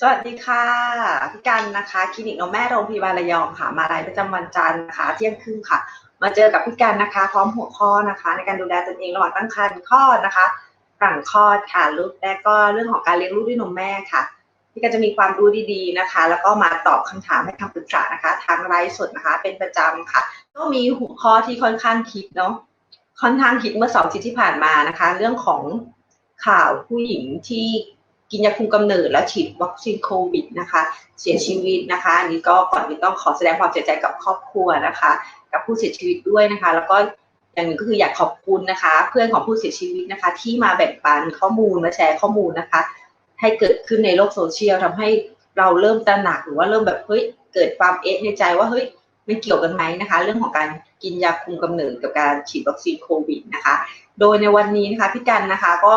สวัสดีค่ะพี่กันนะคะคลินิกนมแม่โรงพยาบาลระยองค่ะมาไลฟ์ประจำวันจันทร์นะคะเที่ยงครึ่งค่ะ มาเจอกับพี่กันนะคะ พร้อมหัวข้อนะคะ ในการดูแลตนเองระหว่างตั้งครรภ์คลอดนะคะหลังคลอดค่ะลูกและก็เรื่องของการเลี้ยงลูกด้วยนมแม่ค่ะ พี่กันจะมีความรู้ดีๆนะคะ แล้วก็มาตอบคำถามให้คำปรึกษานะคะ ทางไลฟ์สดนะคะ เป็นประจำค่ะ ก็มีหัวข้อที่ค่อนข้างคิดเนาะค่อนข้างคิดเมื่อสองอาทิตย์ที่ผ่านมานะคะ เรื่องของข่าวผู้หญิงที่ กินยาคุมกำเนิดแล้วฉีดวัคซีนโควิดนะคะ เสียชีวิตนะคะอันนี้ก็ก่อนอื่นต้องขอแสดงความเสียใจกับครอบครัวนะคะ กับผู้เสียชีวิตด้วยนะคะ แล้วก็อย่างหนึ่งก็คืออยากขอบคุณนะคะ เพื่อนของผู้เสียชีวิตนะคะ ที่มาแบ่งปันข้อมูลมาแชร์ข้อมูลนะคะ ให้เกิดขึ้นในโลกโซเชียลทำให้เราเริ่มตระหนักหรือว่าเริ่มแบบเฮ้ยเกิดความเอสในใจว่าเฮ้ยมันเกี่ยวกันไหมนะคะ เรื่องของการกินยาคุมกำเนิดกับการฉีดวัคซีนโควิดนะคะ โดยในวันนี้นะคะพี่กันนะคะก็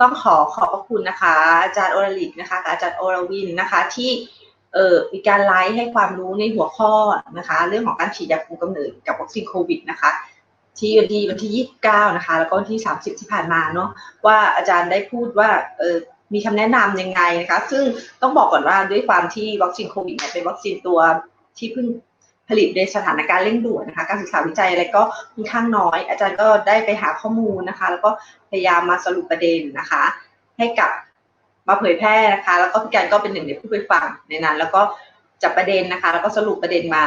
ต้องขอขอบพระคุณนะคะ อาจารย์โอรลิกนะคะอาจารย์โอรวินนะคะที่เอ่อมีการไลฟ์ให้ความรู้ในหัวข้อนะคะ เรื่องของการฉีดยาคุมกำเนิดกับวัคซีนโควิดนะคะที่วันที่วันที่ 29 นะคะ แล้วก็วันที่ 30 ที่ผ่านมาเนาะว่าอาจารย์ได้พูดว่าเออมีคำแนะนำยังไงนะคะ ซึ่งต้องบอกก่อนว่าด้วยความที่วัคซีนโควิดเนี่ยเป็นวัคซีนตัวที่เพิ่ง ผลิตในสถานการณ์เร่งด่วนนะคะ การศึกษาวิจัยอะไรก็ค่อนข้างน้อย อาจารย์ก็ได้ไปหาข้อมูลนะคะ แล้วก็พยายามมาสรุปประเด็นนะคะ ให้กับมาเผยแพร่นะคะ แล้วก็พี่การก็เป็นหนึ่งในผู้ไปฟังในนั้นแล้วก็จับประเด็นนะคะ แล้วก็สรุปประเด็นมา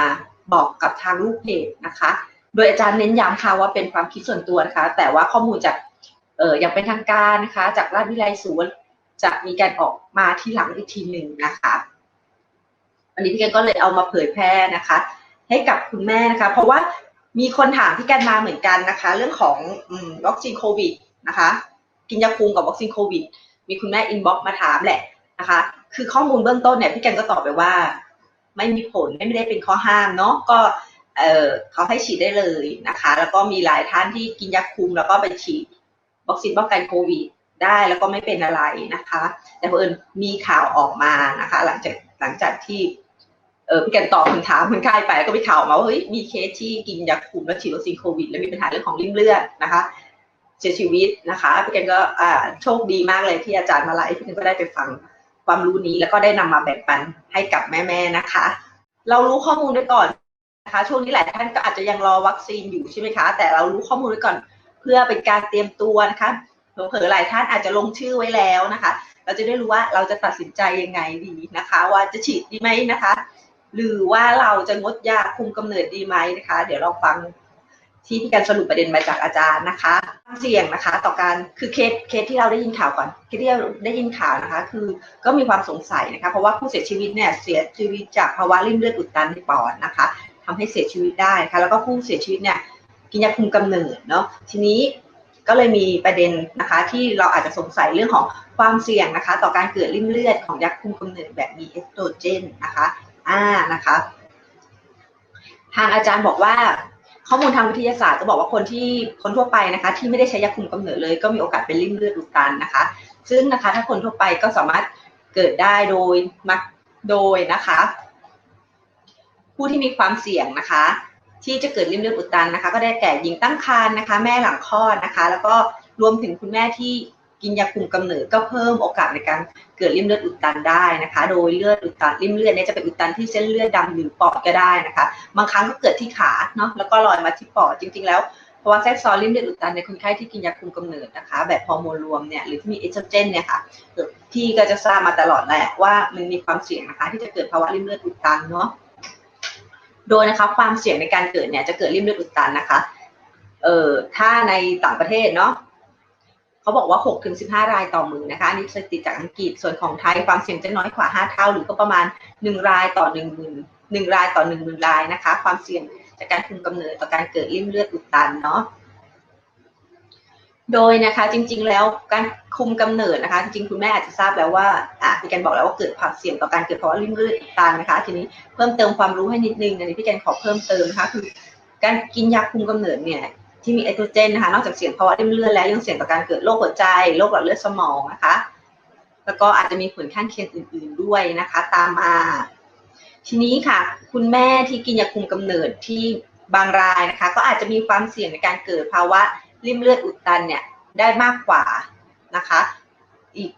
บอกกับทางลูกเพจนะคะ โดยอาจารย์เน้นย้ำค่ะว่าเป็นความคิดส่วนตัวนะคะ แต่ว่าข้อมูลจากเอ่ออย่างเป็นทางการนะคะ จากราชวิทยาลัยศูนย์จะมีการออกมาที่หลังอีกทีหนึ่งนะคะ วันนี้พี่กันก็เลยเอามาเผยแพร่นะคะ ให้กับคุณแม่นะคะ เพราะว่ามีคนถามพี่กันมาเหมือนกันนะคะ เรื่องของวัคซีนโควิดนะคะ กินยาคุมกับวัคซีนโควิด มีคุณแม่อินบ็อกมาถามแหละนะคะ คือข้อมูลเบื้องต้นเนี่ยพี่กันก็ตอบไปว่า ไม่มีผลไม่ได้เป็นข้อห้ามเนาะก็เออเขาให้ฉีดได้เลยนะคะ แล้วก็มีหลายท่านที่กินยาคุมแล้วก็ไปฉีดวัคซีนป้องกันโควิดได้แล้วก็ไม่เป็นอะไรนะคะ แต่เพิ่นมีข่าวออกมานะคะ หลังจากหลังจากที่ เออพี่กันตอบคำถามคนไข้ไปก็มีข่าวมาว่าเฮ้ยมีเคสที่กินยาคุมแล้วฉีดวัคซีนโควิด แล้วมีปัญหาเรื่องของริ่มเลือดนะคะเสียชีวิตนะคะพี่กันก็อ่าโชคดีมากเลยที่อาจารย์มาไลฟ์พี่กันก็ได้ไปฟังความรู้นี้แล้วก็ได้นำมาแบ่งปันให้กับแม่ๆนะคะ เรารู้ข้อมูลไว้ก่อนนะคะช่วงนี้หลายท่านก็อาจจะยังรอวัคซีนอยู่ใช่ไหมคะ แต่เรารู้ข้อมูลไว้ก่อน เพื่อเป็นการเตรียมตัวนะคะเผลอๆหลายท่านอาจจะลงชื่อไว้แล้วนะคะ เราจะได้รู้ว่าเราจะตัดสินใจยังไงดีนะคะ ว่าจะฉีดดีไหมนะคะ หรือว่าเราจะงดยาคุมกำเนิดดีไหมนะคะ เดี๋ยวเราฟังที่พี่การสรุปประเด็นมาจากอาจารย์นะคะเสี่ยงนะคะ ต่อการคือเคสเคสที่เราได้ยินข่าวก่อนเคสที่เราได้ยินข่าวนะคะ คือก็มีความสงสัยนะคะ เพราะว่าผู้เสียชีวิตเนี่ยเสียชีวิตจากภาวะริ่มเลือดอุดตันในปอดนะคะทำให้เสียชีวิตได้นะคะ แล้วก็ผู้เสียชีวิตเนี่ยกินยาคุมกำเนิดเนาะทีนี้ก็เลยมีประเด็นนะคะที่เราอาจจะสงสัยเรื่องของความเสี่ยงนะคะ ต่อการเกิดริ่มเลือดของยาคุมกำเนิดแบบมีเอสโตรเจนนะคะ อ่านะคะ ทางอาจารย์บอกว่าข้อมูลทางวิทยาศาสตร์จะบอกว่าคนที่คนทั่วไปนะคะ ที่ไม่ได้ใช้ยาคุมกำเนิดเลย ก็มีโอกาสเป็นริ่มเลือดอุดตันนะคะ ซึ่งนะคะถ้าคนทั่วไปก็สามารถเกิดได้โดยมักโดยนะคะ ผู้ที่มีความเสี่ยงนะคะ ที่จะเกิดริ่มเลือดอุดตันนะคะ ก็ได้แก่หญิงตั้งครรภ์นะคะ แม่หลังคลอดนะคะ แล้วก็รวมถึงคุณแม่ที่ กินยาคุมกำเนิดก็เพิ่มโอกาสในการเกิดริ่มเลือดอุดตันได้นะคะ โดยเลือดอุดตันริ่มเลือดเนี่ยจะเป็นอุดตันที่เส้นเลือดดำหรือปอดก็ได้นะคะ บางครั้งก็เกิดที่ขาเนาะแล้วก็ลอยมาที่ปอดจริง ๆ แล้วภาวะแทรกซ้อนริ่มเลือดอุดตันในคนไข้ที่กินยาคุมกำเนิดนะคะ แบบฮอร์โมนรวมเนี่ยหรือที่มีเอสโตรเจนเนี่ยค่ะพี่ก็จะทราบมาตลอดแหละว่ามันมีความเสี่ยงนะคะ ที่จะเกิดภาวะริ่มเลือดอุดตันเนาะโดยนะคะความเสี่ยงในการเกิดเนี่ยจะเกิดริ่มเลือดอุดตันนะคะเอ่อถ้าในต่างประเทศเนาะ เขาบอกว่า6ถึง15 รายต่อมือนะคะนี่สถิติจากอังกฤษส่วนของไทยความเสี่ยงจะน้อยกว่า 5 เท่า หรือก็ประมาณ 1 รายต่อ1 0 0 0 0 1รายต่อ1 0,000รายนะคะ ความเสี่ยงจากการคุมกำเนิดต่อการเกิดริ่มเลือดอุดตันเนาะโดยนะคะจริงๆแล้วการคุมกำเนิดนะคะ จริงๆคุณแม่อาจจะทราบแล้วว่าอะพี่แกนบอกแล้วว่าเกิดความเสี่ยงต่อการเกิดภาวะริ่มเลือดอุดตันนะคะ ทีนี้เพิ่มเติมความรู้ให้นิดนึงอันนี้พี่แกนขอเพิ่มเติมนะคะคือการกินยาคุมกำเนิดเนี่ย ที่มีเอโตรเจนนะคะ นอกจากเสี่ยงภาวะริ่มเลือดแล้วยังเสี่ยงต่อการเกิดโรคหัวใจโรคหลอดเลือดสมองนะคะ แล้วก็อาจจะมีผลข้างเคียงอื่น ๆด้วยนะคะ ตามมา ทีนี้ค่ะ คุณแม่ที่กินยาคุมกำเนิดที่บางรายนะคะ ก็อาจจะมีความเสี่ยงในการเกิดภาวะริ่มเลือดอุดตันเนี่ยได้มากกว่านะคะ อีก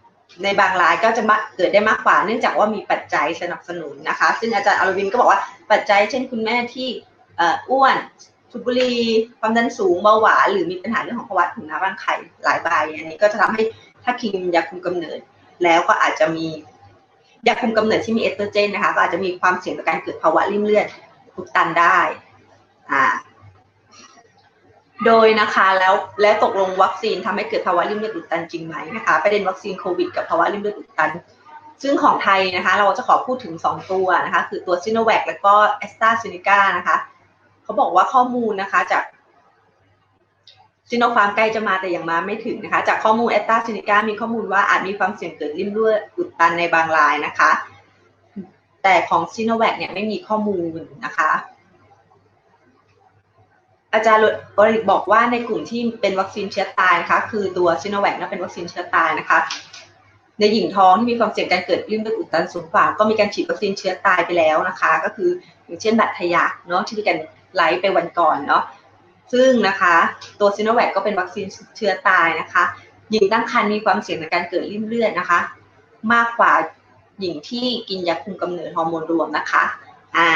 ในบางรายก็จะมาเกิดได้มากกว่า เนื่องจากว่ามีปัจจัยสนับสนุนนะคะ ซึ่งอาจารย์อารวินก็บอกว่าปัจจัยเช่นคุณแม่ที่อ้วน สูบบุหรี่ความดันสูงเบาหวานหรือมีปัญหาเรื่องของภาวะถุงน้ำรังไข่หลายใบอันนี้ก็จะทำให้ถ้ากินยาคุมกำเนิด แล้วก็อาจจะมียาคุมกำเนิดที่มีเอสโตรเจนนะคะก็อาจจะมีความเสี่ยงต่อการเกิดภาวะริ่มเลือดอุดตันได้อ่าโดยนะคะแล้วแล้วตกลงวัคซีนทำให้เกิดภาวะริ่มเลือดอุดตันจริงไหมนะคะประเด็นวัคซีนโควิดกับภาวะริ่มเลือดอุดตัน ซึ่งของไทยนะคะ เราจะขอพูดถึง 2 ตัวนะคะ คือตัวซิโนแวคแล้วก็แอสตราเซเนกานะคะ เขาบอกว่าข้อมูลนะคะจากซิโนฟาร์มใกล้จะมาแต่ยังมาไม่ถึงนะคะ จากข้อมูลแอสตาซเนกามีข้อมูลว่าอาจมีความเสี่ยงเกิดริ่มเลือดอุดตันในบางรายนะคะ แต่ของซิโนแวคเนี่ยไม่มีข้อมูลนะคะ อาจารย์วริกบอกว่าในกลุ่มที่เป็นวัคซีนเชื้อตายนะคะ คือตัวซิโนแวคนั้นเป็นวัคซีนเชื้อตายนะคะ ในหญิงท้องที่มีความเสี่ยงการเกิดริ่มเลือดอุดตันสูงกว่าก็มีการฉีดวัคซีนเชื้อตายไปแล้วนะคะ ก็คืออย่างเช่นบัตรทยากเนาะที่มีการ ไลฟ์ไปวันก่อนเนาะซึ่งนะคะตัวซิโนแวคก็เป็นวัคซีนเชื้อตายนะคะหญิงตั้งครรภ์มีความเสี่ยงในการเกิดริ่มเลือดนะคะ มากกว่าหญิงที่กินยาคุมกำเนิดฮอร์โมนรวมนะคะอ่า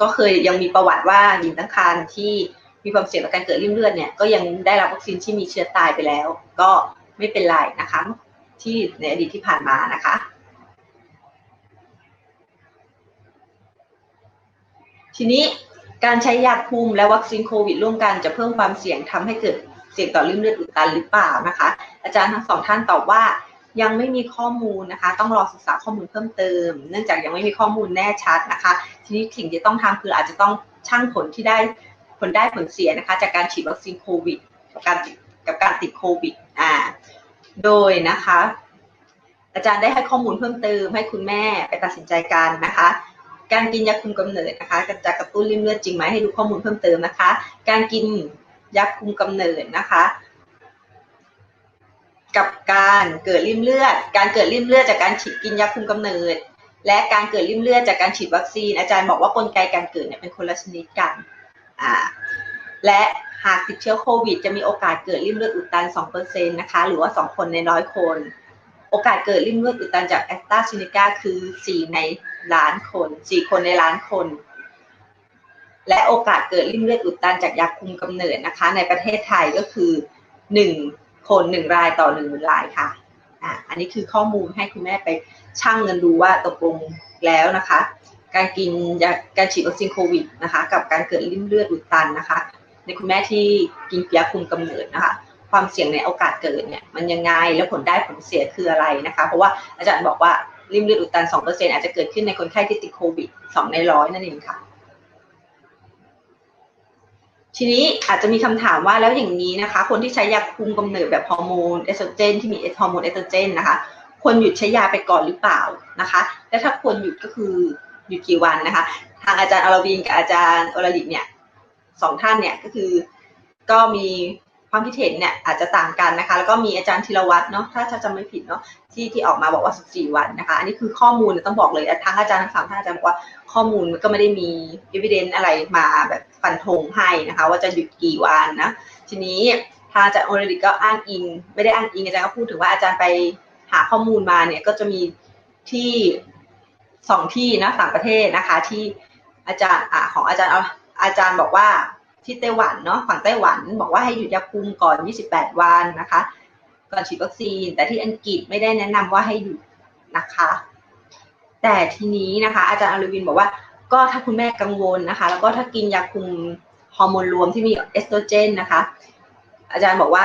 ก็เคยยังมีประวัติว่าหญิงตั้งครรภ์ที่มีความเสี่ยงต่อการเกิดริ่มเลือดเนี่ยก็ยังได้รับวัคซีนที่มีเชื้อตายไปแล้ว ก็ไม่เป็นไรนะคะ ที่ในอดีตที่ผ่านมานะคะทีนี้ การใช้ยาคุมและวัคซีนโควิดร่วมกันจะเพิ่มความเสี่ยงทำให้เกิดเสี่ยงต่อริ่มเลือดอุดตันหรือเปล่านะคะ อาจารย์ทั้งสองท่านตอบว่ายังไม่มีข้อมูลนะคะ ต้องรอศึกษาข้อมูลเพิ่มเติม เนื่องจากยังไม่มีข้อมูลแน่ชัดนะคะ ทีนี้สิ่งที่ต้องทำคืออาจจะต้องชั่งผลที่ได้ผลได้ผลเสียนะคะ จากการฉีดวัคซีนโควิดกับการกับการติดโควิดอ่าโดยนะคะ อาจารย์ได้ให้ข้อมูลเพิ่มเติมให้คุณแม่ไปตัดสินใจกันนะคะ การกินยาคุมกำเนิดนะคะจะกระตุ้นริ่มเลือดจริงไหมให้ดูข้อมูลเพิ่มเติมนะคะ การกินยาคุมกำเนิดนะคะ กับการเกิดริ่มเลือด การเกิดริ่มเลือดจากการฉีดกินยาคุมกำเนิด และการเกิดริ่มเลือดจากการฉีดวัคซีน อาจารย์บอกว่ากลไกการเกิดเนี่ยเป็นคนละชนิดกันอ่าและหากติดเชื้อโควิด จะมีโอกาสเกิดริ่มเลือดอุดตัน 2%นะคะ หรือว่า 2 คนในร้อยคน โอกาสเกิดริ่มเลือดอุดตันจากแอสตราเซเนกาคือ 4 ใน ล้านคน4คนในล้านคน และโอกาสเกิดริ่มเลือดอุดตันจากยาคุมกำเนิดนะคะ ในประเทศไทยก็คือ1คน1รายต่อหมื่นรายค่ะอ่าอันนี้คือข้อมูลให้คุณแม่ไปชั่งเงินดูว่าตกลงแล้วนะคะ การกินยาการฉีดวัคซีนโควิดนะคะ กับการเกิดริ่มเลือดอุดตันนะคะ ในคุณแม่ที่กินยาคุมกำเนิดนะคะ ความเสี่ยงในโอกาสเกิดเนี่ยมันยังไงแล้วผลได้ผลเสียคืออะไรนะคะ เพราะว่าอาจารย์บอกว่า ริมเลือดอุดตัน 2%อาจจะเกิดขึ้นในคนไข้ที่ติดโควิด 2 ในร้อยนั่นเองค่ะ ทีนี้อาจจะมีคำถามว่าแล้วอย่างนี้นะคะ คนที่ใช้ยาคุมกำเนิดแบบฮอร์โมนเอสโตรเจนที่มีฮอร์โมนเอสโตรเจนนะคะควรหยุดใช้ยาไปก่อนหรือเปล่านะคะ และถ้าควรหยุดก็คือหยุดกี่วันนะคะ ทางอาจารย์อรวินกับอาจารย์อรลิตเนี่ยสองท่านเนี่ยก็คือก็มี ความคิดเห็นเนี่ยอาจจะต่างกันนะคะ แล้วก็มีอาจารย์ธีรวัตรเนาะถ้าถ้าจำไม่ผิดเนาะที่ที่ออกมาบอกว่า 14 วันนะคะ อันนี้คือข้อมูลต้องบอกเลยทั้งอาจารย์ทั้งสามท่านอาจารย์บอกว่าข้อมูลมันก็ไม่ได้มี evidence อะไรมาแบบฟันธงให้นะคะ ว่าจะหยุดกี่วันนะทีนี้ทางอาจารย์โอเรลิกก็อ้างอิง ไม่ได้อ้างอิงอาจารย์ก็พูดถึงว่าอาจารย์ไปหาข้อมูลมาเนี่ยก็จะมีที่สองที่นะต่างประเทศนะคะ ที่อาจารย์อของอาจารย์อาจารย์บอกว่า ที่ไต้หวันเนาะฝั่งไต้หวันบอกว่าให้หยุดยาคุมก่อน 28 วันนะคะ ก่อนฉีดวัคซีน แต่ที่อังกฤษไม่ได้แนะนำว่าให้หยุดนะคะ แต่ทีนี้นะคะ อาจารย์อลวินบอกว่าก็ถ้าคุณแม่กังวลนะคะ แล้วก็ถ้ากินยาคุมฮอร์โมนรวมที่มีเอสโตรเจนนะคะ อาจารย์บอกว่า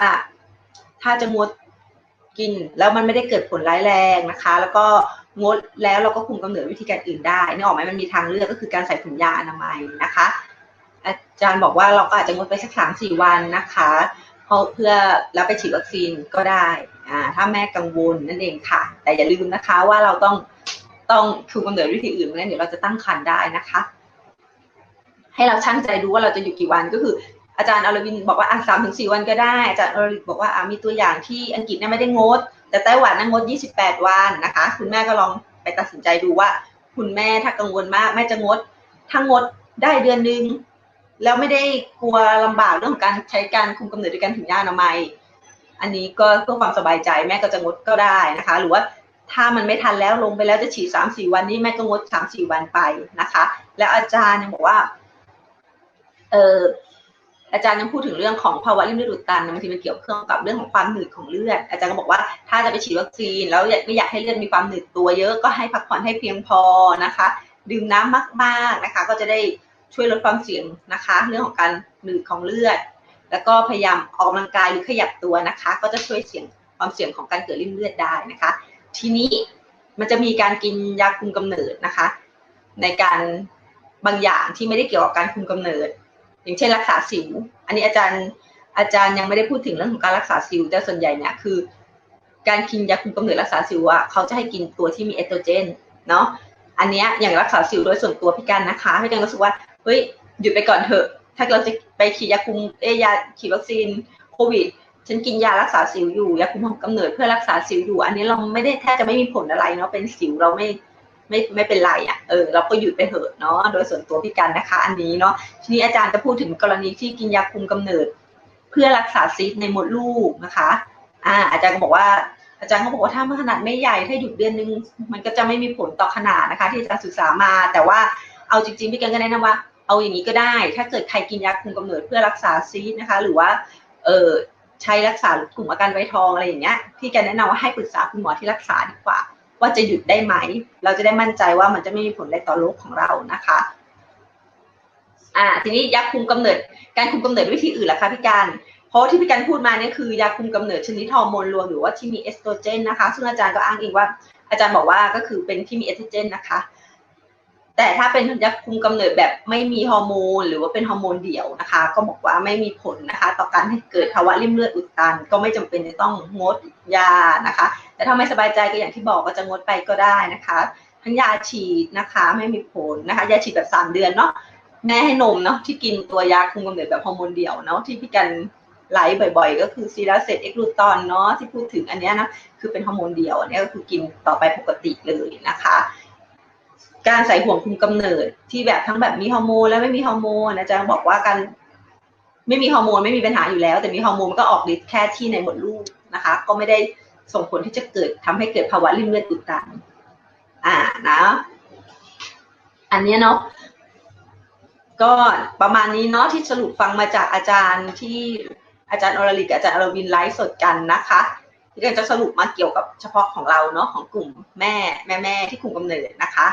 ถ้าจะงดกินแล้วมันไม่ได้เกิดผลร้ายแรงนะคะ แล้วก็งดแล้วเราก็คุมกำเนิดวิธีการอื่นได้นี่ออกไหมมันมีทางเลือกก็คือการใส่ถุงยาอนามัยนะคะ อาจารย์บอกว่าเราก็อาจจะงดไปสักสามสี่วันนะคะเพราะเพื่อแล้วไปฉีดวัคซีนก็ได้อ่าถ้าแม่กังวลนั่นเองค่ะ แต่อย่าลืมนะคะว่าเราต้องต้องคุมกำเนิดวิธีอื่นไม่งั้นเดี๋ยวเราจะตั้งครรภ์ได้นะคะ ให้เราชั่งใจดูว่าเราจะอยู่กี่วันก็คือ อาจารย์อรวินบอกว่าอะสามถึงสี่วันก็ได้ อาจารย์อรวินบอกว่าอะมีตัวอย่างที่อังกฤษเนี่ยไม่ได้งด แต่ไต้หวันนั่งงด 28 วันนะคะ คุณแม่ก็ลองไปตัดสินใจดูว่า คุณแม่ถ้ากังวลมากแม่จะงดถ้างดได้เดือนนึง แล้วไม่ได้กลัวลำบากเรื่องของการใช้การคุมกำเนิดด้วยการถุงยาอนามัย อันนี้ก็เพื่อความสบายใจแม่ก็จะงดก็ได้นะคะ หรือว่าถ้ามันไม่ทันแล้วลงไปแล้วจะฉีดสามสี่วันนี้แม่ก็งดสามสี่วันไปนะคะ แล้วอาจารย์ยังบอกว่าเอออาจารย์ยังพูดถึงเรื่องของภาวะริ่มเลือดอุดตันบางทีมันเกี่ยวข้องกับเรื่องของความหนืดของเลือด อาจารย์ก็บอกว่าถ้าจะไปฉีดวัคซีนแล้วไม่อยากให้เลือดมีความหนืดตัวเยอะก็ให้พักผ่อนให้เพียงพอนะคะ ดื่มน้ำมากๆนะคะ ก็จะได้ ช่วยลดความเสี่ยงนะคะ เรื่องของการหนืดของเลือด แล้วก็พยายามออกกำลังกายหรือขยับตัวนะคะ ก็จะช่วยเสี่ยงความเสี่ยงของการเกิดริ่มเลือดได้นะคะ ทีนี้มันจะมีการกินยาคุมกำเนิดนะคะ ในการบางอย่างที่ไม่ได้เกี่ยวกับการคุมกำเนิด อย่างเช่นรักษาสิว อันนี้อาจารย์อาจารย์ยังไม่ได้พูดถึงเรื่องของการรักษาสิวแต่ส่วนใหญ่เนี่ยคือ การกินยาคุมกำเนิดรักษาสิวอะเขาจะให้กินตัวที่มีเอสโตรเจนเนาะอันเนี้ยอย่างรักษาสิวโดยส่วนตัวพี่กันนะคะพี่กันรู้สึกว่า เฮ้ยหยุดไปก่อนเถอะ ถ้าเราจะไปฉีดยาคุมเอยาฉีดวัคซีนโควิดฉันกินยารักษาสิวอยู่ยาคุมกำเนิดเพื่อรักษาสิวอยู่ อันนี้เราไม่ได้แทบจะไม่มีผลอะไรเนาะเป็นสิวเราไม่ไม่ไม่เป็นไรอะเออเราก็หยุดไปเถอะเนาะโดยส่วนตัวพี่กันนะคะ อันนี้เนาะทีนี้อาจารย์จะพูดถึงกรณีที่กินยาคุมกำเนิด เพื่อรักษาซีสในมดลูกนะคะ อ่า อาจารย์ก็บอกว่าอาจารย์เขาบอกว่าถ้ามันขนาดไม่ใหญ่ถ้าหยุดเดือนนึงมันก็จะไม่มีผลต่อขนาดนะคะ ที่อาจารย์ศึกษามา แต่ว่าเอาจริงๆพี่กันก็แนะนำว่า เอาอย่างนี้ก็ได้ ถ้าเกิดใครกินยาคุมกำเนิดเพื่อรักษาซีสต์นะคะ หรือว่าเออใช้รักษากลุ่มอาการไวทองอะไรอย่างเงี้ยพี่กันแนะนำว่าให้ปรึกษาคุณหมอที่รักษาดีกว่า ว่าจะหยุดได้ไหม เราจะได้มั่นใจว่ามันจะไม่มีผลอะไรต่อโรคของเรานะคะอ่าทีนี้ยาคุมกำเนิด การคุมกำเนิดวิธีอื่นล่ะคะพี่การเพราะที่พี่การพูดมาเนี่ยคือยาคุมกำเนิดชนิดฮอร์โมนรวมหรือว่าที่มีเอสโตรเจนนะคะ ซึ่งอาจารย์ก็อ้างอิงว่าอาจารย์บอกว่าก็คือเป็นที่มีเอสโตรเจนนะคะ แต่ถ้าเป็นยาคุมกำเนิดแบบไม่มีฮอร์โมนหรือว่าเป็นฮอร์โมนเดี่ยวนะคะ ก็บอกว่าไม่มีผลนะคะ ต่อการให้เกิดภาวะริ่มเลือดอุดตัน ก็ไม่จำเป็นจะต้องงดยานะคะ แต่ถ้าไม่สบายใจก็อย่างที่บอกก็จะงดไปก็ได้นะคะ ทั้งยาฉีดนะคะไม่มีผลนะคะ ยาฉีดแบบสามเดือนเนาะแม่ให้นมเนาะที่กินตัวยาคุมกำเนิดแบบฮอร์โมนเดี่ยวเนาะที่พี่กันไลฟ์บ่อยๆ ก็คือซีราเซตเอ็กลูตอนเนาะที่พูดถึงอันนี้นะคือเป็นฮอร์โมนเดี่ยวอันนี้ก็คือกินต่อไปปกติเลยนะคะ การใส่ห่วงคุมกำเนิดที่แบบทั้งแบบมีฮอร์โมนและไม่มีฮอร์โมนอาจารย์บอกว่าการไม่มีฮอร์โมนไม่มีปัญหาอยู่แล้ว แต่มีฮอร์โมนก็ออกฤทธิ์แค่ที่ในมดลูกนะคะ ก็ไม่ได้ส่งผลที่จะเกิดทำให้เกิดภาวะริ่มเลือดอุดตันอ่านะอันนี้เนาะก็ประมาณนี้เนาะที่สรุปฟังมาจากอาจารย์ที่อาจารย์อรลิกอาจารย์อรวินไลฟ์สดกันนะคะที่กันจะสรุปมาเกี่ยวกับเฉพาะของเราเนาะของกลุ่มแม่แม่แม่ที่คุมกำเนิดนะคะ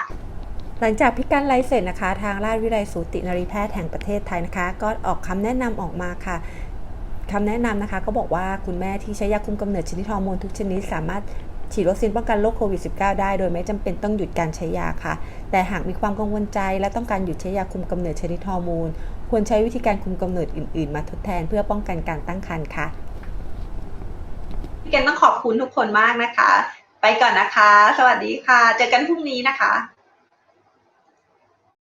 หลังจากพี่กันไลเสร็จนะคะ ทางราชวิทยาลัยสูตินรีแพทย์แห่งประเทศไทยนะคะ ก็ออกคำแนะนำออกมาค่ะคำแนะนำนะคะ ก็บอกว่าคุณแม่ที่ใช้ยาคุมกำเนิดชนิดฮอร์โมนทุกชนิดสามารถฉีดวัคซีนป้องกันโรคโควิด -19 ได้ โดยไม่จำเป็นต้องหยุดการใช้ยาค่ะ แต่หากมีความกังวลใจและต้องการหยุดใช้ยาคุมกำเนิดชนิดฮอร์โมน ควรใช้วิธีการคุมกำเนิดอื่น ๆ มาทดแทนเพื่อป้องกันการตั้งครรภ์ค่ะ พี่แกนต้องขอบคุณทุกคนมากนะคะ ไปก่อนนะคะ สวัสดีค่ะ เจอกันพรุ่งนี้นะคะ